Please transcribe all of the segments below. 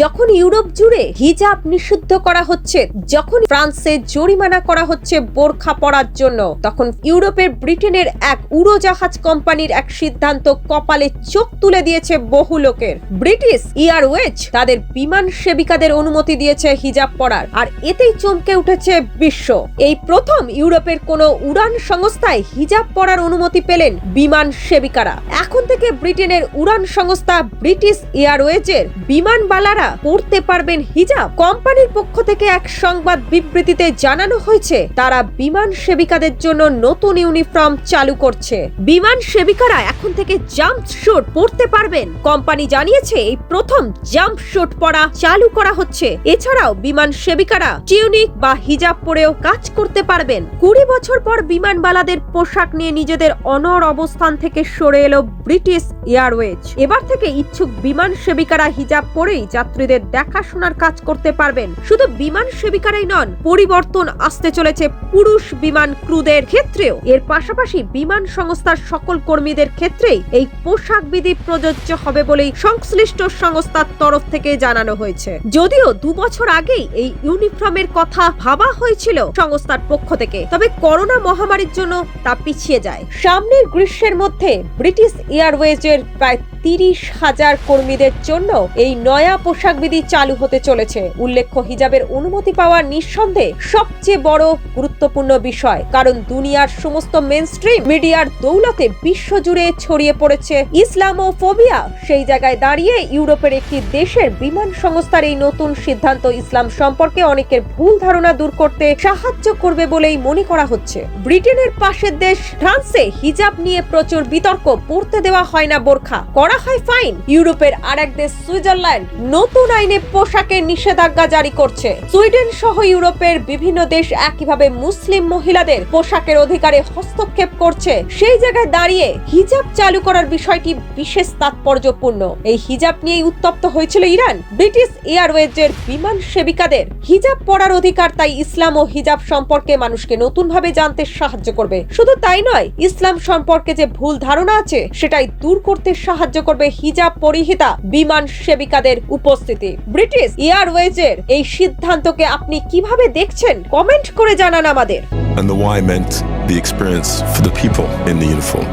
যখন ইউরোপ জুড়ে হিজাব নিষিদ্ধ করা হচ্ছে, যখন ফ্রান্সে জরিমানা করা হচ্ছে বোরখা পরার জন্য, তখন ইউরোপের ব্রিটেনের এক উড়োজাহাজ কোম্পানির এক সিদ্ধান্ত কপালে চোখ তুলে দিয়েছে বহু লোকের। ব্রিটিশ এয়ারওয়েজ তাদের বিমান সেবিকাদের অনুমতি দিয়েছে হিজাব পরার, আর এতেই চমকে উঠেছে বিশ্ব। এই প্রথম ইউরোপের কোনো উড়ান সংস্থায় হিজাব পরার অনুমতি পেলেন বিমান সেবিকারা। এখন থেকে ব্রিটেনের উড়ান সংস্থা ব্রিটিশ এয়ারওয়েজের বিমানবালারা পড়তে পারবেন হিজাব। কোম্পানির পক্ষ থেকে এক সংবাদ বিবৃতিতে জানানো হয়েছে, তারা বিমান সেবিকাদের জন্য নতুন ইউনিফর্ম চালু করছে। বিমান সেবিকারা এখন থেকে জাম্প শুট পড়তে পারবেন। কোম্পানি জানিয়েছে, এই প্রথম জাম্প শুট পরা চালু করা হচ্ছে। এছাড়াও বিমান সেবিকারা টিউনিক বা হিজাব পরেও কাজ করতে পারবেন। কুড়ি বছর পর বিমানবালাদের পোশাক নিয়ে নিজেদের অনর অবস্থান থেকে সরে এলো ব্রিটিশ এয়ারওয়েজ। এবার থেকে ইচ্ছুক বিমান সেবিকারা হিজাব পরেই যাত্রীদের দেখাশোনার কাজ করতে পারবেন। শুধু বিমান সেবিকারাই নন, পরিবর্তন আসতে চলেছে পুরুষ বিমান ক্রুদের ক্ষেত্রেও। এর পাশাপাশি বিমান সংস্থার সকল কর্মীদের ক্ষেত্রেই এই পোশাক বিধি প্রযোজ্য হবে বলেই সংশ্লিষ্ট সংস্থার তরফ থেকে জানানো হয়েছে। যদিও দু বছর আগেই এই ইউনিফর্মের কথা ভাবা হয়েছিল সংস্থার পক্ষ থেকে, তবে করোনা মহামারীর জন্য তা পিছিয়ে যায়। সামনের গ্রীষ্মের মধ্যে ব্রিটিশ এয়ারওয়েজের প্রায় তিরিশ হাজার কর্মীদের জন্য এই নয়া পোশাক বিধি চালু হতে চলেছে। উল্লেখ্য, হিজাবের অনুমতি পাওয়া নিঃসন্দেহে সবচেয়ে বড় গুরুত্বপূর্ণ বিষয়, কারণ দুনিয়ার সমস্ত মেনস্ট্রিম মিডিয়ার দৌলতে বিশ্বজুড়ে ছড়িয়ে পড়েছে ইসলামোফোবিয়া। সেই জায়গায় দাঁড়িয়ে ইউরোপের একটি দেশের বিমান সংস্থার এই নতুন সিদ্ধান্ত ইসলাম সম্পর্কে অনেকের ভুল ধারণা দূর করতে সাহায্য করবে বলেই মনে করা হচ্ছে। ব্রিটেনের পাশের দেশ ফ্রান্সে হিজাব নিয়ে প্রচুর বিতর্ক পড়তে দেওয়া হয় না বোরখা। করা হয় ফাইন ইউরোপের আরেক দেশ সুইজারল্যান্ড নতুন আইনে পোশাকের নিষেধাজ্ঞা জারি করছে। সুইডেন সহ ইউরোপের বিভিন্ন দেশ একইভাবে মুসলিম মহিলাদের পোশাকের অধিকারে হস্তক্ষেপ করছে। সেই জায়গায় দাঁড়িয়ে হিজাব চালু করার বিষয়টি বিশেষ তাৎপর্যপূর্ণ। এই হিজাব নিয়েই উত্তপ্ত হয়েছিল ইরান। ব্রিটিশ এয়ারওয়েজের বিমান সেবিকাদের হিজাব পরার অধিকার তাই ইসলাম ও হিজাব সম্পর্কে মানুষকে নতুনভাবে জানতে সাহায্য করবে। শুধু তাই নয়, ইসলাম সম্পর্কে যে ভুল ধারণা আছে, সেটাই দূর করতে সাহায্য করবে হিজাব পরিহিতা বিমান সেবিকাদের উপস্থিতি ব্রিটিশ এয়ারওয়েজের এই সিদ্ধান্তকে আপনি কীভাবে দেখছেন কমেন্ট করে জানান আমাদের and the why meant the experience for the people in the uniform.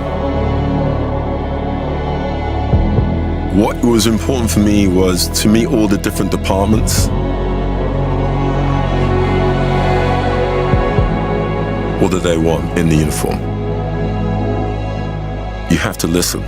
What was important for me was to meet all the different departments. What do they want in the uniform? You have to listen.